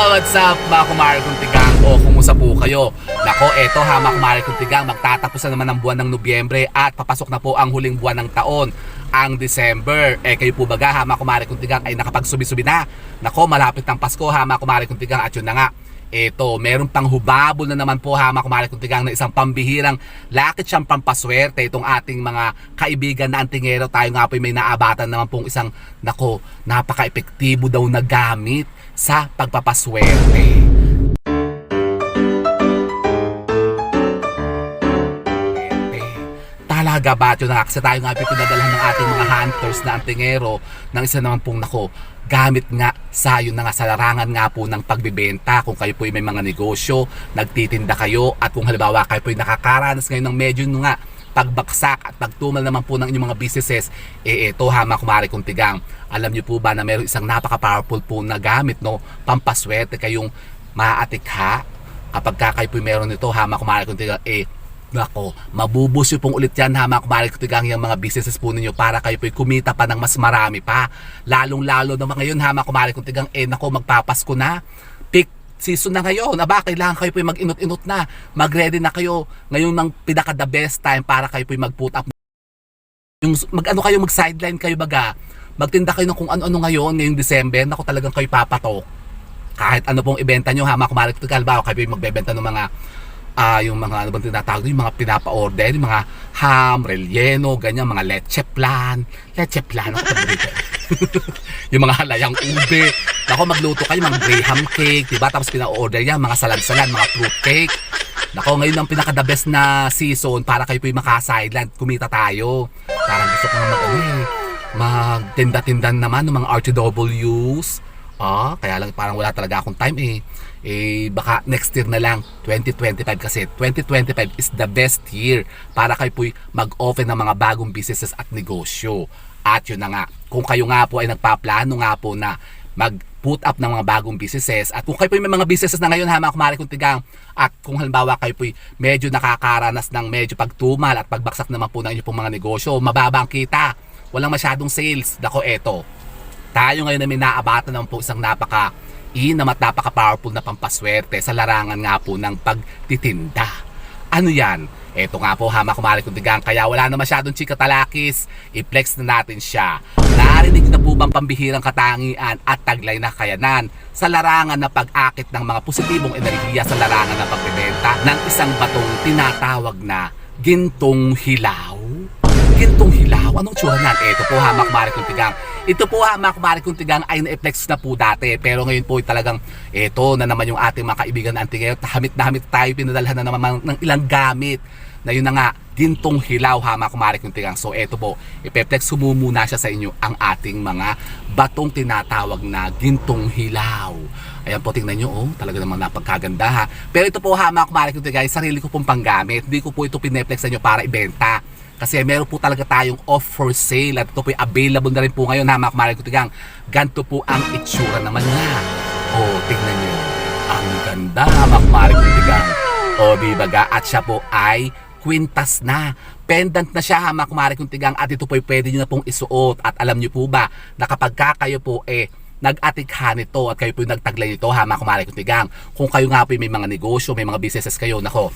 What's up mga kumari kong tigang o kumusta po kayo? Nako, eto ha mga kumari kong tigang, magtatapos na naman ang buwan ng Nobyembre at papasok na po ang huling buwan ng taon, ang December. Eh kayo po baga ha mga kumari kong tigang ay nakapagsubi-subi na. Nako, malapit ng Pasko ha mga kumari kong tigang at yun na nga. Eto, meron pang hubabol na naman po ha mga kumari kong tigang na isang pambihirang lakit siyang pampaswerte itong ating mga kaibigan na antingero. Tayo nga po may naabatan naman pong isang, nako, napaka-epektibo daw na gamit sa pagpapaswerte. Talaga ba ito na kasi tayo nga pinadalhan ng ating mga hunters na antingero ng isa naman pong nako gamit nga sa yun na nga sa larangan nga po ng pagbibenta kung kayo po may mga negosyo, nagtitinda kayo at kung halimbawa kayo po nakakaranas ngayon ng medyo nga pagbaksak at pagtumal naman po ng inyong mga businesses, eh ito ha mga kumari kong tigang. Alam niyo po ba na meron isang napaka-powerful po na gamit no, pampaswerte kayong maaatikha kapag ka kayo po meron nito ha mga kumari kong tigang, eh Nako, mabubusyo pong ulit yan ha mga kumari kong tigang yung mga businesses po ninyo para kayo po'y kumita pa ng mas marami pa. Lalong lalo naman ngayon ha mga kumari kong tigang, eh nako magpapasko na. Season na ngayon. Aba, kailangan kayo po'y mag-inot-inot na. Mag-ready na kayo ngayon ng pinaka the best time para kayo po'y mag-put up. Yung mag-ano kayo, mag-sideline kayo baga. Magtinda kayo ng kung ano-ano ngayon, ngayong December, nako talagang kayo papatok. Kahit ano pong ibenta nyo ha, mga kong tigang, halimbawa kayo magbebenta ng mga ah yung mga ano bang tinatawag yung mga pinapa-order, yung mga ham, relleno, ganyan, mga leche plan. Leche plan, ako yung mga halayang ube. Nako, magluto kayo, mga graham cake, diba? Tapos pina-order yan, mga salad-salad, mga fruit cake. Nako, ngayon ang pinaka-the best na season para kayo po yung maka-sideline, kumita tayo. Parang gusto ko mag, ano eh, magtinda-tindan naman ng mga RTWs. Ah, kaya lang parang wala talaga akong time eh. Eh, baka next year na lang, 2025 kasi 2025 is the best year para kayo po'y mag-open ng mga bagong businesses at negosyo. At yun na nga, kung kayo nga po ay nagpaplano nga po na mag-put up ng mga bagong businesses at kung kayo po may mga businesses na ngayon ha mga kumari kong tigang at kung halimbawa kayo po medyo nakakaranas ng medyo pagtumal at pagbaksak naman po ng inyong mga negosyo, mababa ang kita, walang masyadong sales, dako eto, tayo ngayon na may naabatan naman po isang napaka inam at napaka-powerful na pampaswerte sa larangan nga po ng pagtitinda. Ano yan? Eto nga po hama kumari kong tigang kaya wala na masyadong chika talakis. I-flex na natin siya. Narinig na po bang pambihirang katangian at taglay na kayanan sa larangan na pag-akit ng mga positibong enerhiya sa larangan ng pagbebenta ng isang batong tinatawag na gintong hilaw? Gintong hilaw? Anong tsura niyan? Ito po hamak mari kong tigang. Ito po hamak mari kong tigang ay na-flex na po dati. Pero ngayon po talagang ito na naman yung ating mga kaibigan na antingayo. Hamit na hamit tayo pinadalhan na naman ng ilang gamit na yun na nga, gintong hilaw hamak mari kong tigang. So ito po, ipeplex muna siya sa inyo ang ating mga batong tinatawag na gintong hilaw. Ayan po, tingnan nyo, oh, talaga namang napagkaganda ha. Pero ito po hamak mari kong tigang, sarili ko pong panggamit. Hindi ko po ito pineplex sa inyo para ibenta. Kasi meron po talaga tayong off for sale at ito po available na rin po ngayon ha mga kumarin ko tigang. Ganto po ang itsura naman niya. O, tingnan nyo. Ang ganda mga kumarin ko tigang. O, di ba ga? At siya po ay kwintas na. Pendant na siya ha mga kumarin kong tigang at ito po ay pwede nyo na pong isuot. At alam nyo po ba na kapag ka kayo po eh nag-atikha nito at kayo po yung nagtaglay nito ha mga kumarin kong tigang. Kung kayo nga po may mga negosyo, may mga businesses kayo, nako,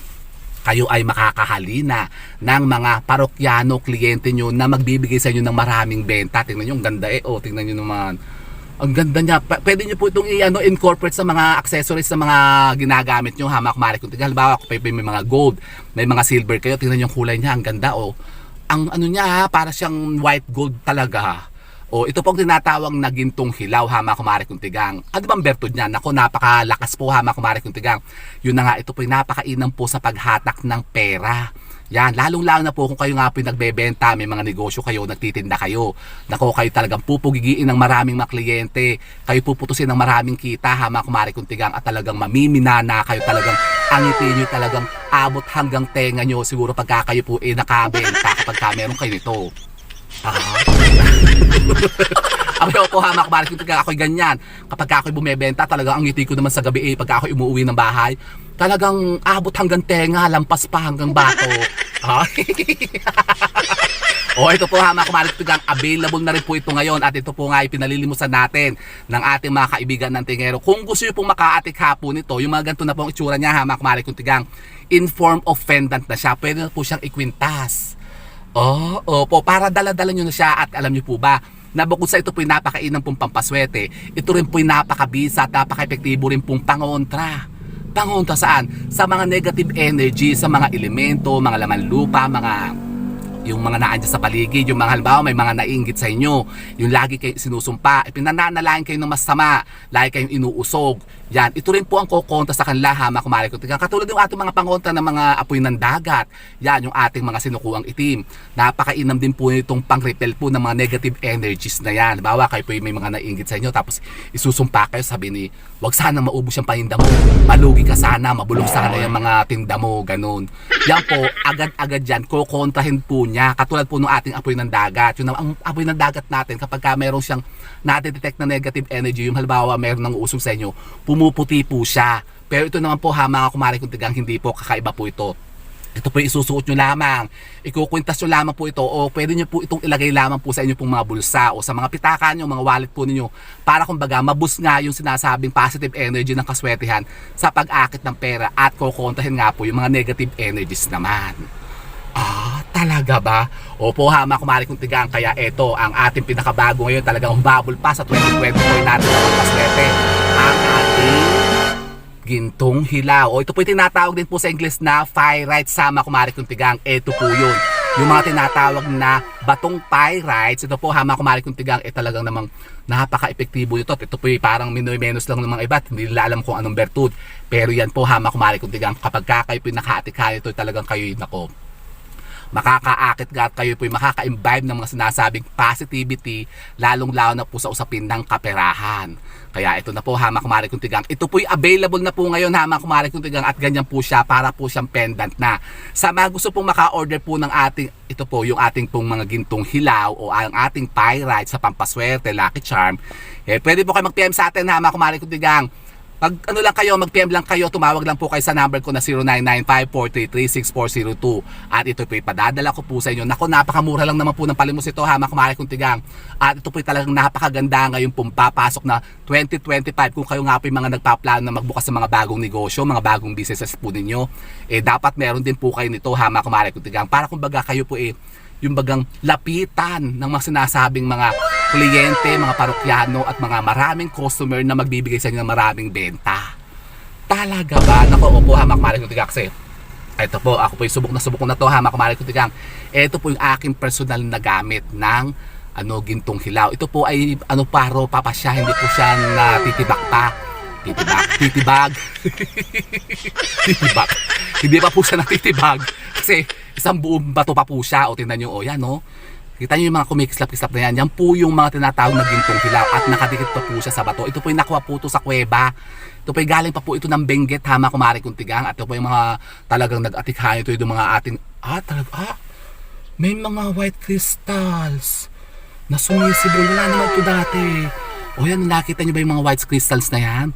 kayo ay makakahalina ng mga parokyano kliyente nyo na magbibigay sa inyo ng maraming benta. Tingnan nyo, ang ganda eh. O, tingnan nyo naman. Ang ganda niya. P- pwede nyo po itong i-ano, incorporate sa mga accessories sa mga ginagamit nyo. Hamak marik kung tingnan. Halimbawa, kung may mga gold, may mga silver kayo. Tingnan nyo yung kulay niya. Ang ganda o. Ang ano niya ha, para siyang white gold talaga. O ito pong tinatawag na gintong hilaw hama kumari kong tigang. Ano bang bertud niya? Nako napakalakas po hama kumari kong tigang. Yun na nga ito po ay napakainam po sa paghatak ng pera. Yan, lalong lalo na po kung kayo nga po yung nagbebenta, may mga negosyo kayo, nagtitinda kayo. Nako kayo talagang pupugigiin ng maraming mga kliyente. Kayo puputusin ng maraming kita hama kumari kong tigang at talagang mamiminana kayo talagang angitin nyo talagang abot hanggang tenga nyo siguro pagka kayo po eh nakabenta kapag ka meron kayo nito. Ah. Abi ako hamak balik yung pagka ako'y ganyan. Kapag ako'y bumebenta, talagang ang ngiti ko naman sa gabi eh, pag ako'y umuwi ng bahay, talagang abot hanggang tenga, lampas pa hanggang bato. Ah. O ito po ha mga kumaris tigang, available na rin po ito ngayon at ito po nga ipinalilimusan natin ng ating mga kaibigan ng Tingero. Kung gusto nyo pong makaatik hapon nito, yung mga ganito na po ang itsura niya ha mga kumaris tigang, in form of pendant na siya, pwede na po siyang ikwintas. Oh, opo, para dala-dala nyo na siya at alam nyo po ba, na bukod sa ito po yung napakainang pong pampaswerte, ito rin po yung napakabisa at napaka-epektibo rin pong pangontra. Pangontra saan? Sa mga negative energy, sa mga elemento, mga laman lupa, mga yung mga naandyan sa paligid, yung mga halimbawa may mga nainggit sa inyo, yung lagi kayo sinusumpa, pinananalain kayo ng masama, lagi kayong inuusog. Yan, ito rin po ang kukontra sa kanila ha, mga kumari ko. Katulad yung ating mga pangontra ng mga apoy ng dagat. Yan, yung ating mga sinukuang itim. Napakainam din po itong pang-repel po ng mga negative energies na yan. Halimbawa, kayo po may mga nainggit sa inyo, tapos isusumpa kayo, sabi ni, wag sana maubos yung paninda mo. Malugi ka sana, mabulok sana yung mga tinda mo, ganun. Yan po, agad-agad yan, kukontrahin po niya. Katulad po ng ating apoy ng dagat. Yung ang apoy ng dagat natin, kapag ka meron siyang natidetect na negative energy, yung halimbawa meron ng usog sa inyo, pumuputi po siya. Pero ito naman po ha, mga kumari kung tigang, hindi po kakaiba po ito. Ito po isusuot nyo lamang. Ikukwintas nyo lamang po ito o pwede nyo po itong ilagay lamang po sa inyo pong mga bulsa o sa mga pitaka nyo, mga wallet po ninyo para kumbaga mabus nga yung sinasabing positive energy ng kaswertihan sa pag-akit ng pera at kukontahin nga po yung mga negative energies naman. Talaga ba? Opo ha, mga kumari kong tigang. Kaya ito, ang ating pinakabago ngayon talagang humabol pa sa 2024 natin na pagkaswerte. Ang ating gintong hilaw. O ito po yung tinatawag din po sa English na pyrite sama kumari kong tigang. Ito po yun. Yung mga tinatawag na batong pyrites, ito po hama kumari kong tigang, eh talagang namang napaka-epektibo ito. Ito po yung parang minoy-menos lang ng mga iba, hindi nila alam kung anong bertud. Pero yan po hama kumari kong tigang, kapag ka kayo nakaatikaya ito, talagang kayo nako makakaakit nga at kayo po yung makaka-imbibe ng mga sinasabing positivity lalong lalo na po sa usapin ng kaperahan. Kaya ito na po hama kumari kong tigang. Ito po yung available na po ngayon hama kumari kong tigang at ganyan po siya para po siyang pendant na. Sa mga gusto pong maka-order po ng ating, ito po yung ating pong mga gintong hilaw o ang ating pyrite sa pampaswerte, lucky charm. Eh, pwede po kayo mag-PM sa atin hama kumari kong tigang. Pag ano lang kayo, mag-PM lang kayo, tumawag lang po kayo sa number ko na 0995-433-6402. At ito po ipadadala ko po sa inyo. Naku, napakamura lang naman po ng palimos ito ha, makumari kong tigang. At ito po talagang napakaganda ngayon pong papasok na 2025. Kung kayo nga po yung mga nagpaplano na magbukas ng mga bagong negosyo, mga bagong businesses po ninyo, eh dapat meron din po kayo nito ha, makumari kong tigang. Para kumbaga kayo po eh, yung bagang lapitan ng mga sinasabing mga kliyente, mga parokyano at mga maraming customer na magbibigay sa inyo ng maraming benta. Talaga ba? Nako, opo, hamak marik ko kasi. Ito po, ako po yung subok na subok ko na to, hamak marik ko Ito po yung aking personal na gamit ng ano, gintong hilaw. Ito po ay ano paro, papa siya, hindi po siya natitibak pa. Titibag, titibag. titibag. Hindi pa po siya natitibag. Kasi isang buong bato pa po siya. O tingnan nyo, o yan o. Kita nyo yung mga kumikislap-kislap na yan. Yan po yung mga tinatawag na gintong hilaw at nakadikit pa po siya sa bato. Ito po yung nakuha po ito sa kuweba. Ito po yung galing pa po ito ng Benguet, Hama, Kumari, Kuntigang. At ito po yung mga talagang nag-atikhahan ito yung mga ating, ah, talaga, ah, may mga white crystals na sumisibol. Wala naman ito dati. O yan, nakita nyo ba yung mga white crystals na yan?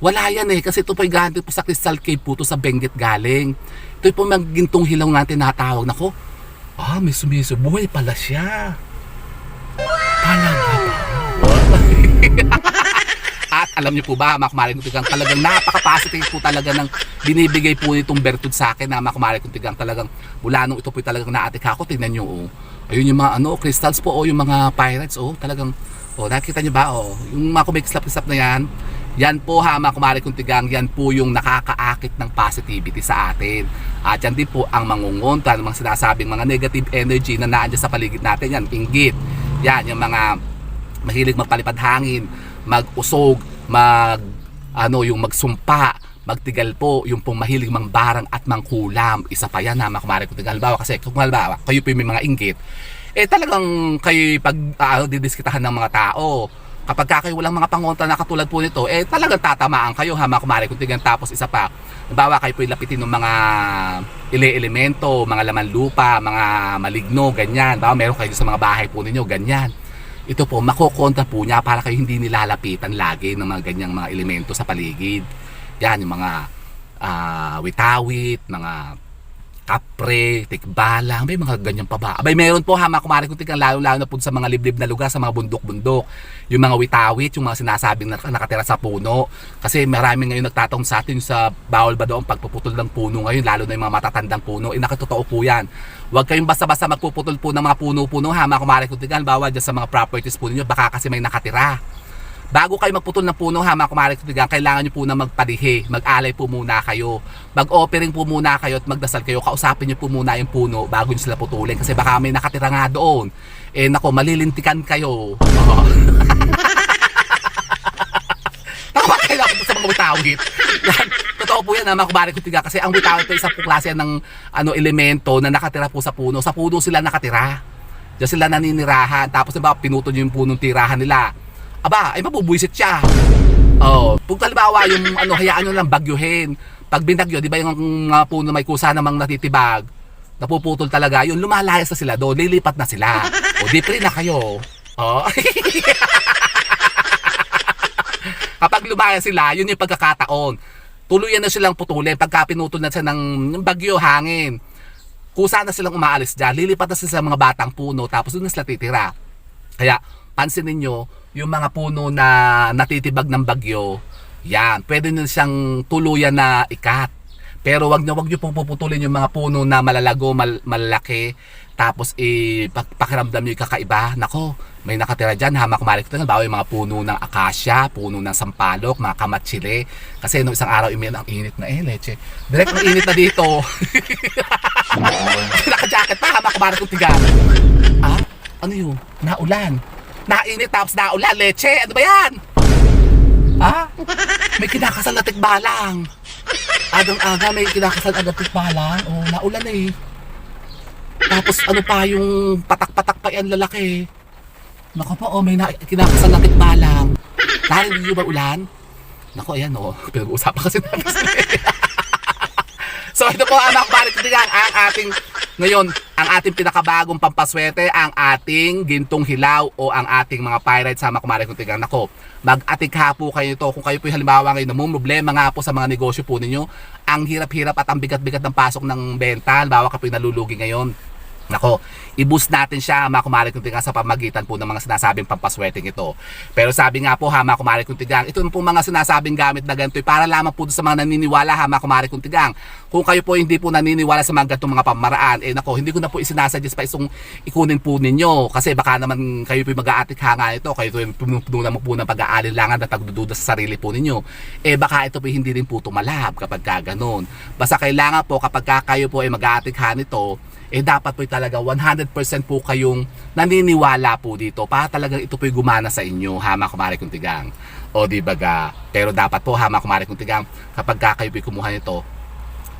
Wala yan eh, kasi ito po galing po sa Crystal Cave po to sa Benguet galing. Ito po mga gintong hilaw natin natawag. Nako, ah, may sumiso. Buhay pala siya. Talaga ba? At alam niyo po ba, mga kumari kong tigang, talagang napaka-positive po talaga ng binibigay po nitong bertud sa akin na mga kumari kong tigang talagang mula nung ito po talagang naatik ako, tingnan niyo oh. Ayun yung mga ano, crystals po oh, yung mga pirates oh, talagang oh, nakita niyo ba oh, yung mga kumikislap-kislap na yan, yan po ha mga kumari kong tigang, yan po yung nakakaakit ng positivity sa atin. At yan din po ang mangungunta ng mga sinasabing mga negative energy na naandyan sa paligid natin. Yan, inggit. Yan, yung mga mahilig magpalipad hangin, mag-usog, mag, ano, yung magsumpa, magtigal po, yung pong mahilig mangbarang at mangkulam. Isa pa yan ha mga kumari kong tigang. Halimbawa kasi, kung halimbawa, kayo po yung may mga inggit, eh talagang kayo pag uh, didiskitahan ng mga tao, kapag ka kayo walang mga pangontra na katulad po nito, eh talagang tatamaan kayo ha mga kumari kung tigan. Tapos isa pa, bawa kayo po lapitin ng mga ile-elemento, mga laman lupa, mga maligno, ganyan. Bawa meron kayo sa mga bahay po ninyo, ganyan. Ito po, makokontra po niya para kayo hindi nilalapitan lagi ng mga ganyang mga elemento sa paligid. Yan, yung mga uh, witawit, mga kapre, tikbalang, may mga ganyan pa ba? Abay, meron po ha, mga kumari kung tigang lalo-lalo na po sa mga liblib na lugar, sa mga bundok-bundok. Yung mga witawit, yung mga sinasabing nak- nakatira sa puno. Kasi marami ngayon nagtatanong sa atin sa bawal ba ang pagpuputol ng puno ngayon, lalo na yung mga matatandang puno. Eh, nakatotoo po yan. Huwag kayong basta-basta magpuputol po ng mga puno-puno ha, mga kumari kung tigang, bawal dyan sa mga properties po ninyo, baka kasi may nakatira. Bago kayo magputol ng puno ha mga kumari kutigang, kailangan nyo po na magpadihi. Mag-alay po muna kayo. Mag-offering po muna kayo at magdasal kayo. Kausapin nyo po muna yung puno bago nyo sila putulin. Kasi baka may nakatira nga doon. Eh nako, malilintikan kayo. Tama kailangan po sa mga witawit. Yan. Totoo po yan ha, mga kumari kutigang. Kasi ang witawit po isang po klase ng ano, elemento na nakatira po sa puno. Sa puno sila nakatira. Diyan sila naninirahan. Tapos diba, pinutol nyo yung punong tirahan nila aba, ay mabubuisit siya. Oh, kung halimbawa yung ano, hayaan nyo lang bagyuhin. Pag binagyo, di ba yung mga puno may kusa namang natitibag, napuputol talaga, yun lumalayas na sila doon, lilipat na sila. O di pre na kayo. Oh. Kapag lumaya sila, yun yung pagkakataon. Tuluyan na silang putulin pagka pinutol na siya ng bagyo, hangin. Kusa na silang umaalis dyan, lilipat na sila sa mga batang puno, tapos doon na sila titira. Kaya, pansinin nyo, yung mga puno na natitibag ng bagyo, yan, pwede nyo siyang tuluyan na ikat. Pero wag nyo, wag nyo pong puputulin yung mga puno na malalago, mal, malalaki, tapos eh, pak- pakiramdam nyo yung kakaiba. Nako, may nakatira dyan, hamak ito. Bawa yung mga puno ng akasya, puno ng sampalok, mga kamatsile. Kasi nung isang araw, imi ang init na eh, leche. Direct ang init na dito. Naka-jacket pa, hamak kumalik yung tiga. Ah, ano yun? Naulan. Nainit tapos naulan, leche. Ano ba yan? Ah? May kinakasal na tikbalang. Agang-aga may kinakasal agad tikbalang. Oh, naulan eh. Tapos ano pa yung patak-patak pa yan lalaki. Nako po, oh, may na, kinakasal na tikbalang. Dahil hindi ba ulan? Nako, ayan oh. Pinag-uusapan kasi natin. So ito po anak balik tigang ang ating ngayon ang ating pinakabagong pampaswerte ang ating gintong hilaw o ang ating mga pirates sama kumare kung tigang. Nako mag-atikha po kayo ito. Kung kayo po halimbawa ngayon namang problema nga po sa mga negosyo po ninyo ang hirap-hirap at ang bigat-bigat ng pasok ng benta. Halimbawa ka po nalulugi ngayon Nako, i-boost natin siya mga kumari kuntigang sa pamagitan po ng mga sinasabing pampaswerteng ito. Pero sabi nga po ha mga kumari kuntigang, ito po mga sinasabing gamit na ganito para lamang po sa mga naniniwala ha mga kumari kuntigang. Kung kayo po hindi po naniniwala sa mga ganitong mga pamaraan, eh nako, hindi ko na po isinasuggest pa isong ikunin po ninyo kasi baka naman kayo po mag-aatik hanga ito, kayo po puno naman po ng pag-aalinlangan at pagdududa sa sarili po ninyo. Eh baka ito po hindi rin po tumalab kapag ka ganun. Basta kailangan po kapag ka kayo po ay mag-aatik nito, eh dapat po talaga 100% po kayong naniniwala po dito para talagang ito po gumana sa inyo, hama kumari kong tigang. O di baga, pero dapat po hama kumari kong tigang, kapag ka kayo po kumuha nito,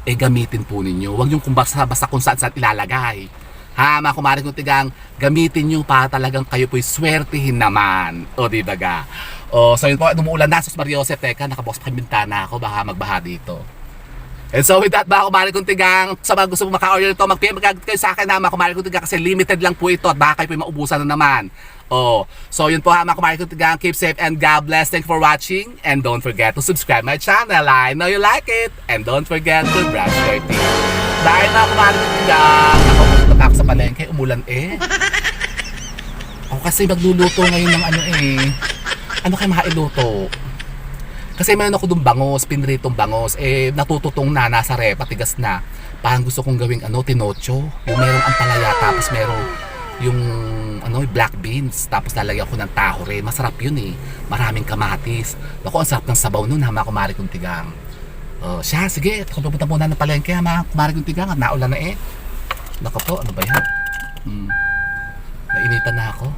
eh gamitin po ninyo. Huwag yung kung basta, kung saan saan ilalagay. Hama kumari kong tigang, gamitin nyo para talagang kayo po'y swertihin naman. O di baga. O so yun po, dumuulan na, sus Mariosep, teka, nakabukas pa yung bintana ako, baka magbaha dito. And so with that, mga kumari kong tigang, sa mga gusto mo maka-order ito, mag-PM agad kayo sa akin na mga kumari kong tigang kasi limited lang po ito at baka kayo po maubusan na naman. Oh, so yun po ha mga kumari kong tigang, keep safe and God bless. Thank you for watching and don't forget to subscribe my channel. I know you like it and don't forget to brush your teeth. Dahil mga kumari kong tigang, ako pupunta ako sa palengke, umulan eh. Ako kasi magluluto ngayon ng ano eh. Ano kayo makailuto? Kasi meron ako dong bangos, pinritong bangos, eh natututong na, nasa rep, tigas na. Parang gusto kong gawing ano, tinocho. Yung merong ampalaya, tapos merong yung ano, black beans, tapos lalagyan ko ng taho rin. Masarap yun eh. Maraming kamatis. Naku, ang sarap ng sabaw nun, hama kumari kong tigang. Oh, siya, sige, ako pupunta muna ng palengke, hama kumari kong tigang, at naulan na eh. Naku po, ano ba yan? Hmm. Nainitan na ako.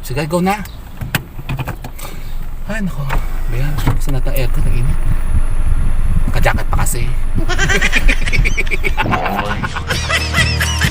Sige, go na. Ay, nako. Ayan, buksan natin aircon. Ang init. Nakajacket pa kasi.